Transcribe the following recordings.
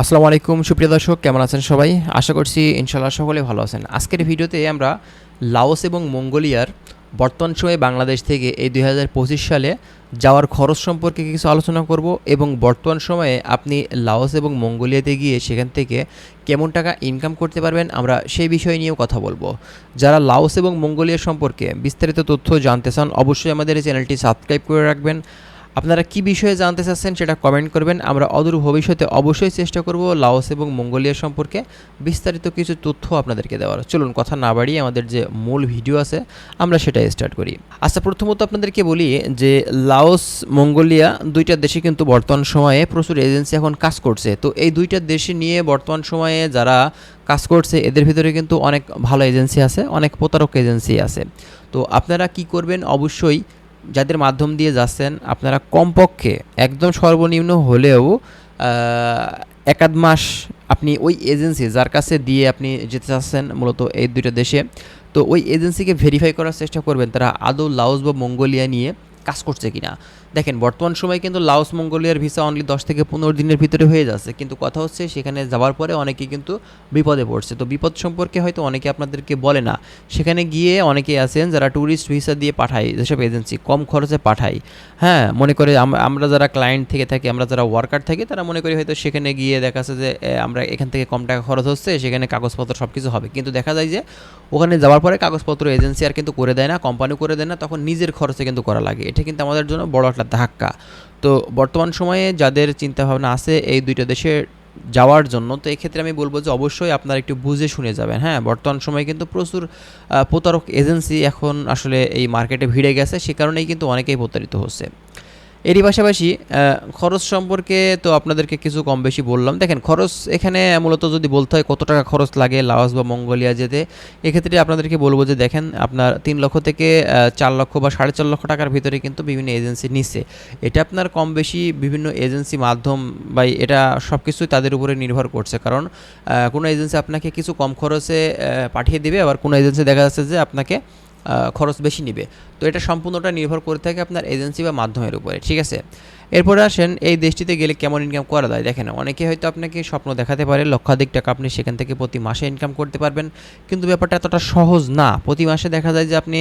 আসসালামু আলাইকুম, সুপ্রিয় দর্শক, কেমন আছেন সবাই? আশা করছি ইনশাল্লাহ সকলে ভালো আছেন। আজকের ভিডিওতে আমরা লাওস এবং মঙ্গোলিয়ার বর্তমান সময়ে বাংলাদেশ থেকে এই দু হাজার পঁচিশ সালে যাওয়ার খরচ সম্পর্কে কিছু আলোচনা করব এবং বর্তমান সময়ে আপনি লাওস এবং মঙ্গোলিয়াতে গিয়ে সেখান থেকে কেমন টাকা ইনকাম করতে পারবেন, আমরা সেই বিষয় নিয়েও কথা বলব। যারা লাওস এবং মঙ্গোলিয়া সম্পর্কে বিস্তারিত তথ্য জানতে চান, অবশ্যই আমাদের এই চ্যানেলটি সাবস্ক্রাইব করে রাখবেন। আপনারা কি বিষয়ে জানতে চাচ্ছেন সেটা কমেন্ট করবেন। আমরা অদূর ভবিষ্যতে অবশ্যই চেষ্টা করব লাওস এবং মঙ্গোলিয়া সম্পর্কে বিস্তারিত কিছু তথ্য আপনাদেরকে দেওয়ার। চলুন, কথা না বাড়িয়ে আমাদের যে মূল ভিডিও আছে, আমরা সেটা স্টার্ট করি। আচ্ছা প্রথমত আপনাদেরকে বলি যে লাওস, মঙ্গোলিয়া দুইটা দেশে কিন্তু বর্তমান সময়ে প্রচুর এজেন্সি এখন কাজ করছে। তো এই দুইটা দেশে নিয়ে বর্তমান সময়ে যারা কাজ করছে, এদের ভিতরে কিন্তু অনেক ভালো এজেন্সি আছে, অনেক প্রতারক এজেন্সি আছে। তো আপনারা কি করবেন? অবশ্যই যাদের মাধ্যম দিয়ে যাচ্ছেন, আপনারা কমপক্ষে একদম সর্বনিম্ন হলেও এক আধ মাস আপনি ওই এজেন্সি, যার কাছে দিয়ে আপনি যেতে চাচ্ছেন মূলত এই দুইটা দেশে, তো ওই এজেন্সিকে ভেরিফাই করার চেষ্টা করবেন তারা আদৌ লাউস বা মঙ্গোলিয়া নিয়ে কাজ করছে কিনা। দেখেন, বর্তমান সময়ে কিন্তু লাওস মঙ্গোলিয়ার ভিসা অনলি দশ থেকে পনেরো দিনের ভিতরে হয়ে যাচ্ছে। কিন্তু কথা হচ্ছে সেখানে যাওয়ার পরে অনেকে কিন্তু বিপদে পড়ছে। তো বিপদ সম্পর্কে হয়তো অনেকে আপনাদেরকে বলে না। সেখানে গিয়ে অনেকে আছেন যারা ট্যুরিস্ট ভিসা দিয়ে পাঠায়, যেসব এজেন্সি কম খরচে পাঠায়। হ্যাঁ মনে করে আমরা যারা ক্লায়েন্ট থেকে থাকি, আমরা যারা ওয়ার্কার থাকি, তারা মনে করি হয়তো সেখানে গিয়ে দেখা যাচ্ছে যে আমরা এখান থেকে কম টাকা খরচ হচ্ছে, সেখানে কাগজপত্র সব কিছু হবে। কিন্তু দেখা যায় যে, ওখানে যাওয়ার পরে কাগজপত্র এজেন্সি আর কিন্তু করে দেয় না কোম্পানি করে দেয় না, তখন নিজের খরচে কিন্তু করা লাগে। এটা কিন্তু আমাদের জন্য বড় ধাক্কা। তো বর্তমান সময়ে যাদের চিন্তাভাবনা আছে এই দুইটা দেশে যাওয়ার জন্য, তো এক্ষেত্রে আমি বলব যে অবশ্যই আপনারা একটু বুঝে শুনে যাবেন। হ্যাঁ বর্তমান সময়ে কিন্তু প্রচুর প্রতারক এজেন্সি এখন আসলে এই মার্কেটে ভিড়ে গেছে, সে কারণেই কিন্তু অনেকেই প্রতারিত হচ্ছে। এরই পাশাপাশি খরচ সম্পর্কে তো আপনাদেরকে কিছু কম বেশি বললাম। দেখেন, খরচ এখানে মূলত যদি বলতে হয় কত টাকা খরচ লাগে লাওস বা মঙ্গোলিয়া যেতে, এক্ষেত্রে আপনাদেরকে বলব যে দেখেন, আপনার তিন লক্ষ থেকে চার লক্ষ বা সাড়ে চার লক্ষ টাকার ভিতরে কিন্তু বিভিন্ন এজেন্সি নিচ্ছে এটা আপনার কম বেশি বিভিন্ন এজেন্সি মাধ্যম বা এটা সব কিছুই তাদের উপরে নির্ভর করছে। কারণ কোনো এজেন্সি আপনাকে কিছু কম খরচে পাঠিয়ে দেবে, আবার কোনো এজেন্সি দেখা যাচ্ছে যে আপনাকে খরচ বেশি নিবে। তো এটা সম্পূর্ণটা নির্ভর করে থাকে আপনার এজেন্সি বা মাধ্যমের উপরে, ঠিক আছে? এরপরে আসেন, এই দেশটিতে গেলে কেমন ইনকাম করা যায়? দেখেন, অনেকে হয়তো আপনাকে স্বপ্ন দেখাতে পারে, লক্ষাধিক টাকা আপনি সেখান থেকে প্রতি মাসে ইনকাম করতে পারবেন। কিন্তু ব্যাপারটা এতটা সহজ না। প্রতি মাসে দেখা যায় যে আপনি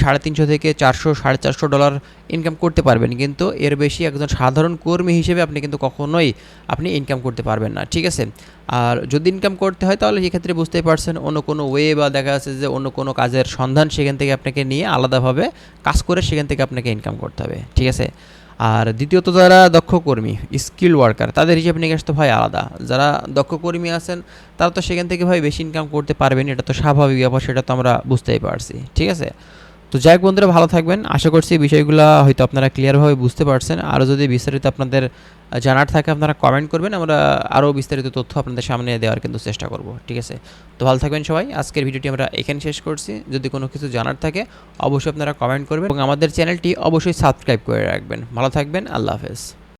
সাড়ে তিনশো থেকে চারশো, সাড়ে চারশো ডলার ইনকাম করতে পারবেন। কিন্তু এর বেশি একজন সাধারণ কর্মী হিসেবে আপনি কিন্তু কখনোই আপনি ইনকাম করতে পারবেন না, ঠিক আছে? আর যদি ইনকাম করতে হয়, তাহলে সেক্ষেত্রে বুঝতেই পারছেন, অন্য কোনো ওয়ে বা দেখা যাচ্ছে যে অন্য কোনো কাজের সন্ধান সেখান থেকে আপনাকে নিয়ে আলাদাভাবে কাজ করে সেখান থেকে আপনাকে ইনকাম করতে হবে, ঠিক আছে? আর দ্বিতীয়ত যারা দক্ষ কর্মী স্কিল ওয়ার্কার তাদের হিসাব নিকাশ তো ভাই আলাদা। যারা দক্ষ কর্মী আছেন, তারা তো সেখান থেকে ভাই বেশি ইনকাম করতে পারবেন, এটা তো স্বাভাবিক ব্যাপার, সেটা তো আমরা বুঝতেই পারছি। ঠিক আছে? তো যাই হোক বন্ধুরা, ভালো থাকবেন। আশা করছি বিষয়গুলো হয়তো আপনারা ক্লিয়ারভাবে বুঝতে পারছেন। আরও যদি বিস্তারিত আপনাদের জানার থাকে, আপনারা কমেন্ট করবেন। আমরা আরও বিস্তারিত তথ্য আপনাদের সামনে দেওয়ার কিন্তু চেষ্টা করব, ঠিক আছে? তো ভালো থাকবেন সবাই। আজকের ভিডিওটি আমরা এখানে শেষ করছি। যদি কোনো কিছু জানার থাকে, অবশ্যই আপনারা কমেন্ট করবেন। এবং আমাদের চ্যানেলটি অবশ্যই সাবস্ক্রাইব করে রাখবেন। ভালো থাকবেন। আল্লাহ হাফেজ।